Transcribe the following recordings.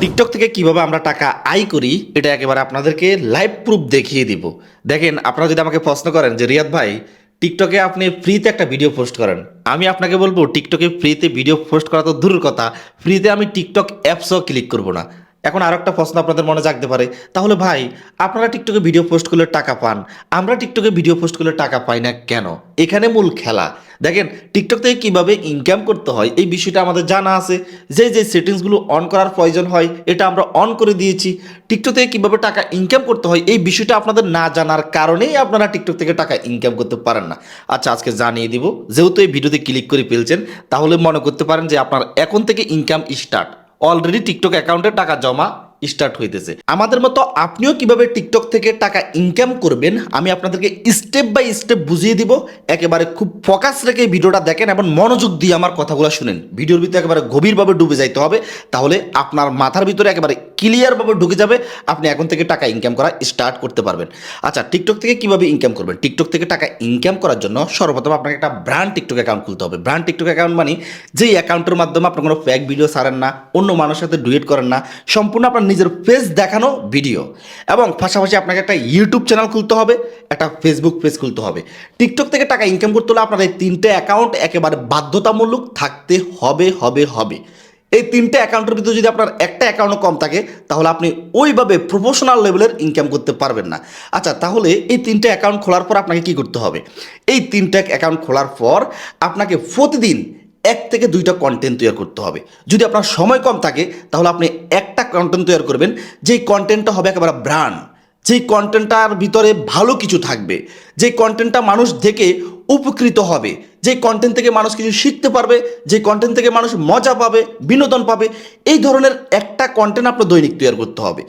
TikTok থেকে কীভাবে আমরা টাকা আয় করি, এটা একেবারে আপনাদেরকে লাইভ প্রুফ দেখিয়ে দিব। দেখেন, আপনারা যদি আমাকে প্রশ্ন করেন যে, রিয়াদ ভাই টিকটকে আপনি ফ্রিতে একটা ভিডিও পোস্ট করেন? আমি আপনাকে বলব টিকটকে ফ্রিতে ভিডিও পোস্ট করা তো দূরের কথা। ফ্রিতে আমি টিকটক অ্যাপসও ক্লিক করব না। এখন আরও একটা প্রশ্ন আপনাদের মনে জাগতে পারে। তাহলে ভাই, আপনারা টিকটকে ভিডিও পোস্ট করলে টাকা পান। আমরা টিকটকে ভিডিও পোস্ট করলে টাকা পাই না কেন? এখানে মূল খেলা। দেখেন, টিকটক থেকে কীভাবে ইনকাম করতে হয়, এই বিষয়টা আমাদের জানা আছে। যে যে সেটিংসগুলো অন করার প্রয়োজন হয়, এটা আমরা অন করে দিয়েছি। টিকটক থেকে কীভাবে টাকা ইনকাম করতে হয়, এই বিষয়টা আপনাদের না জানার কারণেই আপনারা টিকটক থেকে টাকা ইনকাম করতে পারেন না। আচ্ছা আজকে জানিয়ে দিব। যেহেতু এই ভিডিওতে ক্লিক করে ফেলছেন, তাহলে মনে করতে পারেন যে আপনার এখন থেকে ইনকাম স্টার্ট অলরেডি টিকটক অ্যাকাউন্টে টাকা জমা স্টার্ট হইতেছে। আমাদের মতো আপনিও কীভাবে টিকটক থেকে টাকা ইনকাম করবেন, আমি আপনাদেরকে স্টেপ বাই স্টেপ বুঝিয়ে দিব। একেবারে খুব ফোকাস রেখে ভিডিওটা দেখেন এবং মনোযোগ দিয়ে আমার কথাগুলো শুনেন। ভিডিওর ভিতরে একেবারে গভীরভাবে ডুবে যাইতে হবে, তাহলে আপনার মাথার ভিতরে একেবারে ক্লিয়ারভাবে ঢুকে যাবে, আপনি এখন থেকে টাকা ইনকাম করা স্টার্ট করতে পারবেন। আচ্ছা টিকটক থেকে কীভাবে ইনকাম করবেন? টিকটক থেকে টাকা ইনকাম করার জন্য সর্বপ্রথম আপনাকে একটা ব্র্যান্ড টিকটক অ্যাকাউন্ট খুলতে হবে। ব্র্যান্ড টিকটক অ্যাকাউন্ট মানে যেই অ্যাকাউন্টের মাধ্যমে আপনার কোনো ফ্যাক ভিডিও ছাড়েন না, অন্য মানুষের সাথে ডুয়েট করেন না, সম্পূর্ণ আপনার নিজের ফেস দেখানো ভিডিও এবং পাশাপাশি আপনাকে একটা ইউটিউব চ্যানেল খুলতে হবে, একটা ফেসবুক পেজ খুলতে হবে। টিকটক থেকে টাকা ইনকাম করতে হলে আপনার এই তিনটে অ্যাকাউন্ট একেবারে বাধ্যতামূলক থাকতে হবে হবে হবে। এই তিনটে অ্যাকাউন্টের ভিতরে যদি আপনার একটা অ্যাকাউন্টও কম থাকে, তাহলে আপনি ওইভাবে প্রফেশনাল লেভেলের ইনকাম করতে পারবেন না। আচ্ছা তাহলে এই তিনটে অ্যাকাউন্ট খোলার পর আপনাকে কি করতে হবে? এই তিনটে অ্যাকাউন্ট খোলার পর আপনাকে প্রতিদিন এক থেকে দুইটা কন্টেন্ট তৈরি করতে হবে। যদি আপনার সময় কম থাকে, তাহলে আপনি একটা কন্টেন্ট তৈরি করবেন, যেই কন্টেন্টটা হবে একেবারে ব্র্যান্ড যেই কন্টেন্টটার ভিতরে ভালো কিছু থাকবে। যে কন্টেন্টটা মানুষ দেখে উপকৃত হবে। যে কন্টেন্ট থেকে মানুষ কিছু শিখতে পারবে, যে কন্টেন্ট থেকে মানুষ মজা পাবে, বিনোদন পাবে, এই ধরনের একটা কন্টেন্ট আপনার দৈনিক তৈরি করতে হবে।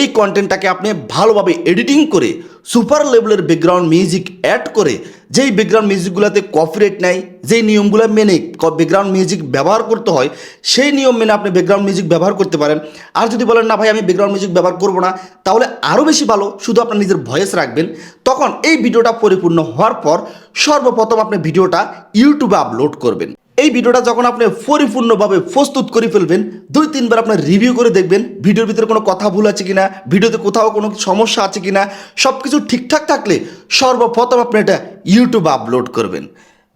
এই কন্টেন্টটাকে আপনি ভালোভাবে এডিটিং করে সুপার লেভেলের ব্যাকগ্রাউন্ড মিউজিক অ্যাড করে, যেই ব্যাকগ্রাউন্ড মিউজিকগুলোতে কপিরাইট নেয় যেই নিয়মগুলো মেনে ব্যাকগ্রাউন্ড মিউজিক ব্যবহার করতে হয়, সেই নিয়ম মেনে আপনি ব্যাকগ্রাউন্ড মিউজিক ব্যবহার করতে পারেন। আর যদি বলেন, না ভাই, আমি ব্যাকগ্রাউন্ড মিউজিক ব্যবহার করব না, তাহলে আরও বেশি ভালো, শুধু আপনার নিজের ভয়েস রাখবেন। তখন এই ভিডিওটা পরিপূর্ণ হওয়ার পর সর্বপ্রথম আপনি ভিডিওটা ইউটিউবে আপলোড করবেন। এই ভিডিওটা যখন আপনি পরিপূর্ণভাবে প্রস্তুত করে ফেলবেন, দুই, তিনবার আপনার রিভিউ করে দেখবেন, ভিডিওর ভিতরে কোনো কথা ভুল আছে কিনা, ভিডিওতে কোথাও কোনো সমস্যা আছে কিনা সব কিছু ঠিকঠাক থাকলে সর্বপ্রথম আপনি এটা ইউটিউবে আপলোড করবেন।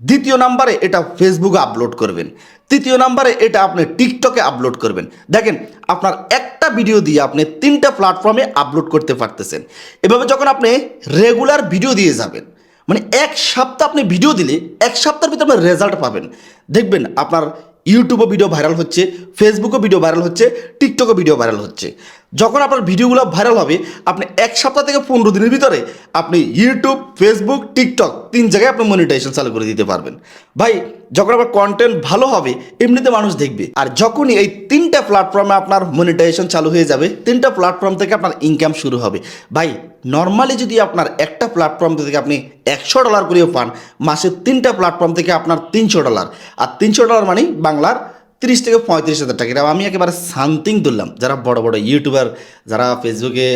দ্বিতীয় নাম্বারে এটা ফেসবুকে আপলোড করবেন। তৃতীয় নাম্বারে এটা আপনি টিকটকে আপলোড করবেন। দেখেন, আপনার একটা ভিডিও দিয়ে আপনি তিনটা প্ল্যাটফর্মে আপলোড করতে পারতেছেন। এভাবে যখন আপনি রেগুলার ভিডিও দিয়ে যাবেন মানে এক সপ্তাহ আপনি ভিডিও দিলে, এক সপ্তাহের ভিতরে আপনার রেজাল্ট পাবেন। দেখবেন আপনার ইউটিউবও ভিডিও ভাইরাল হচ্ছে ফেসবুকও ভিডিও ভাইরাল হচ্ছে টিকটকও ভিডিও ভাইরাল হচ্ছে। যখন আপনার ভিডিওগুলো ভাইরাল হবে, আপনি এক সপ্তাহ থেকে পনেরো দিনের ভিতরে আপনি ইউটিউব ফেসবুক টিকটক তিন জায়গায় আপনি মনিটাইজেশন চালু করে দিতে পারবেন। ভাই, যখন আপনার কন্টেন্ট ভালো হবে, এমনিতে মানুষ দেখবে। আর যখনই এই তিনটা প্ল্যাটফর্মে আপনার মনিটাইজেশন চালু হয়ে যাবে, তিনটা প্ল্যাটফর্ম থেকে আপনার ইনকাম শুরু হবে। ভাই নর্মালি যদি আপনার একটা প্ল্যাটফর্ম থেকে আপনি একশো ডলার করেও পান, মাসে তিনটা প্ল্যাটফর্ম থেকে আপনার তিনশো ডলার আর তিনশো ডলার মানে বাংলার তিরিশ থেকে পঁয়ত্রিশ হাজার টাকা। এটা আমি একেবারে সামথিং তুললাম যারা বড় বড় ইউটিউবার যারা ফেসবুকে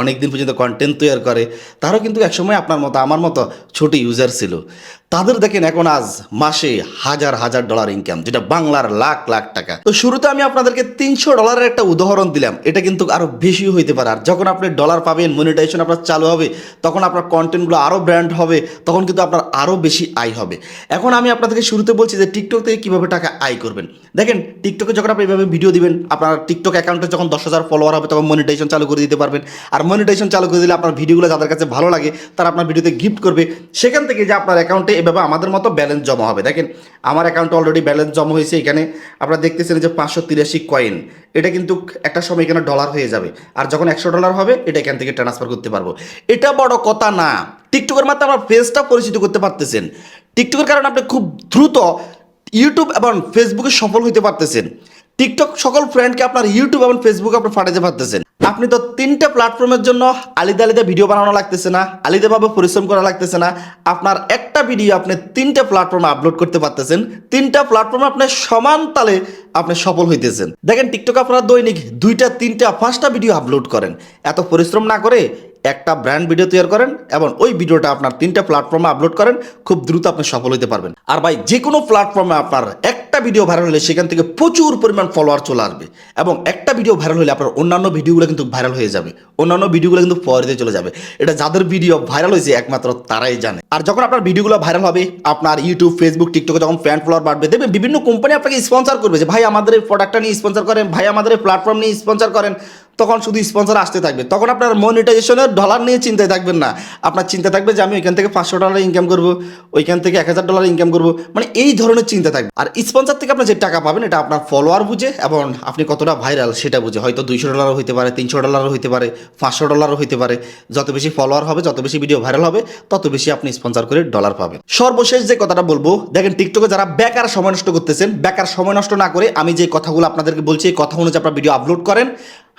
অনেক দিন পর্যন্ত কন্টেন্ট তৈরি করে, তারাও কিন্তু একসময় আপনার মতো, আমার মতো ছোট ইউজার ছিল। তাদের দেখেন এখন আজ মাসে হাজার হাজার ডলার ইনকাম যেটা বাংলার লাখ লাখ টাকা। তো শুরুতে আমি আপনাদেরকে তিনশো ডলারের একটা উদাহরণ দিলাম। এটা কিন্তু আরও বেশি হইতে পারে। আর যখন আপনি ডলার পাবেন মনিটাইজেশন আপনার চালু হবে, তখন আপনার কন্টেন্টগুলো আরও ব্র্যান্ড হবে, তখন কিন্তু আপনার আরও বেশি আয় হবে। এখন আমি আপনাদেরকে শুরুতে বলছি যে টিকটক থেকে কীভাবে টাকা আয় করবেন। দেখেন টিকটকে যখন আপনি এভাবে ভিডিও দিবেন, আপনার টিকটক অ্যাকাউন্টে যখন দশ হাজার ফলোয়ার হবে, তখন মনিটাইজেশন চালু করে দিতে পারবেন। আর মনিটাইজেশন চালু করে দিলে আপনার ভিডিওগুলো যাদের কাছে ভালো লাগে, তারা আপনার ভিডিওতে গিফট করবে। সেখান থেকে যে আপনার অ্যাকাউন্টে এভাবে আমাদের মতো ব্যালেন্স জমা হবে। দেখেন, আমার অ্যাকাউন্টে অলরেডি ব্যালেন্স জমা হয়েছে এখানে। আপনারা দেখতেছেন যে পাঁচশো তিরাশি কয়েন এটা কিন্তু একটা সময় এখানে ডলার হয়ে যাবে। আর যখন একশো ডলার হবে, এটা এখান থেকে ট্রান্সফার করতে পারব। এটা বড় কথা না। টিকটকের মাধ্যমে আমার ফেসটা পরিচিত করতে পারতেছেন। টিকটকের কারণে আপনি খুব দ্রুত ইউটিউব এবং ফেসবুকে সফল হইতে পারতেছেন। টিকটক সকল ফ্রেন্ডকে আপনার ইউটিউব এবং ফেসবুকে আপনি ফাটাতে পারতেছেন। আপনি তো তিনটা প্ল্যাটফর্মের জন্য আলাদা আলাদা ভিডিও বানানো লাগতেছে না, আলাদাভাবে পরিশ্রম করা লাগতেছে না। আপনার একটা ভিডিও আপনি তিনটা প্ল্যাটফর্মে আপলোড করতে পারতেছেন। তিনটা প্ল্যাটফর্মে আপনি সমান তালে আপনি সফল হইতেছেন। দেখেন টিকটক আপনারা দৈনিক দুইটা, তিনটা, পাঁচটা ভিডিও আপলোড করেন। এত পরিশ্রম না করে একটা ব্র্যান্ড ভিডিও তৈরি করেন এবং ওই ভিডিওটা আপনার তিনটা প্ল্যাটফর্মে আপলোড করেন, খুব দ্রুত আপনি সফল হতে পারবেন। আর ভাই যে কোনো প্ল্যাটফর্মে আপনার একটা ভিডিও ভাইরাল হলে সেখান থেকে প্রচুর পরিমাণ ফলোয়ার চলে আসবে এবং একটা ভিডিও ভাইরাল হলে আপনার অন্যান্য ভিডিওগুলো কিন্তু ভাইরাল হয়ে যাবে। অন্যান্য ভিডিওগুলো কিন্তু পরে চলে যাবে। এটা যাদের ভিডিও ভাইরাল হয়েছে, একমাত্র তারাই জানে। আর যখন আপনার ভিডিওগুলো ভাইরাল হবে, আপনার ইউটিউব ফেসবুক টিকটকে যখন ফ্যান ফলোয়ার বাড়বে, দেখবেন বিভিন্ন কোম্পানি আপনাকে স্পন্সর করবে যে, ভাই, আমাদের এই প্রোডাক্টটা নিয়ে স্পন্সর করেন, ভাই, আমাদের এই প্ল্যাটফর্ম নিয়ে স্পন্সর করেন। তখন শুধু স্পন্সর আসতে থাকবে। তখন আপনার মনিটাইজেশনের ডলার নিয়ে চিন্তায় থাকবেন না। আপনার চিন্তা থাকবে যে আমি ওইখান থেকে পাঁচশো ডলার ইনকাম করব, ওইখান থেকে এক হাজার ডলার ইনকাম করব মানে এই ধরনের চিন্তা থাকবে। আর স্পন্সর থেকে আপনি যে টাকা পাবেন, এটা আপনার ফলোয়ার বুঝে এবং আপনি কতটা ভাইরাল সেটা বুঝে। হয়তো দুইশো ডলারও হইতে পারে, তিনশো ডলারও হইতে পারে, পাঁচশো ডলারও হইতে পারে। যত বেশি ফলোয়ার হবে, যত বেশি ভিডিও ভাইরাল হবে, তত বেশি আপনি স্পন্সর করে ডলার পাবেন। সর্বশেষ যে কথাটা বলব, দেখেন টিকটকে যারা বেকার সময় নষ্ট করতেছেন, বেকার সময় নষ্ট না করে আমি যে কথাগুলো আপনাদেরকে বলছি, এই কথা অনুযায়ী আপনার ভিডিও আপলোড করেন।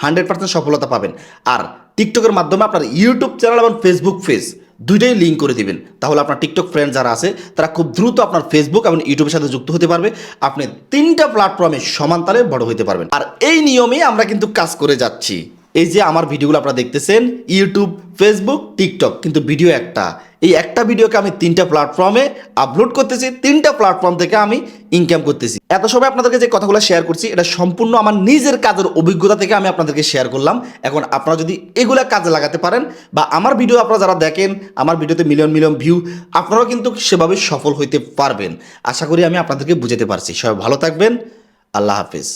হান্ড্রেড পার্সেন্ট সফলতা পাবেন। আর টিকটকের মাধ্যমে আপনার ইউটিউব চ্যানেল এবং ফেসবুক পেজ দুইটাই লিঙ্ক করে দিবেন। তাহলে আপনার টিকটক ফ্রেন্ড যারা আছে, তারা খুব দ্রুত আপনার ফেসবুক এবং ইউটিউবের সাথে যুক্ত হতে পারবে। আপনি তিনটা প্ল্যাটফর্মে সমানতালে বড় হতে পারবেন। আর এই নিয়মেই আমরা কিন্তু কাজ করে যাচ্ছি। এই যে আমার ভিডিওগুলো আপনারা দেখতেছেন ইউটিউব ফেসবুক টিকটক কিন্তু ভিডিও একটা। এই একটা ভিডিওকে আমি তিনটা প্ল্যাটফর্মে আপলোড করতেছি, তিনটা প্ল্যাটফর্ম থেকে আমি ইনকাম করতেছি। এত সময় আপনাদেরকে যে কথাগুলো শেয়ার করছি, এটা সম্পূর্ণ আমার নিজের কাজের অভিজ্ঞতা থেকে আমি আপনাদেরকে শেয়ার করলাম। এখন আপনারা যদি এগুলা কাজে লাগাতে পারেন বা আমার ভিডিও আপনারা যারা দেখেন, আমার ভিডিওতে মিলিয়ন মিলিয়ন ভিউ আপনারাও কিন্তু সেভাবে সফল হইতে পারবেন। আশা করি আমি আপনাদেরকে বুঝাতে পারছি। সবাই ভালো থাকবেন। আল্লাহ হাফিজ।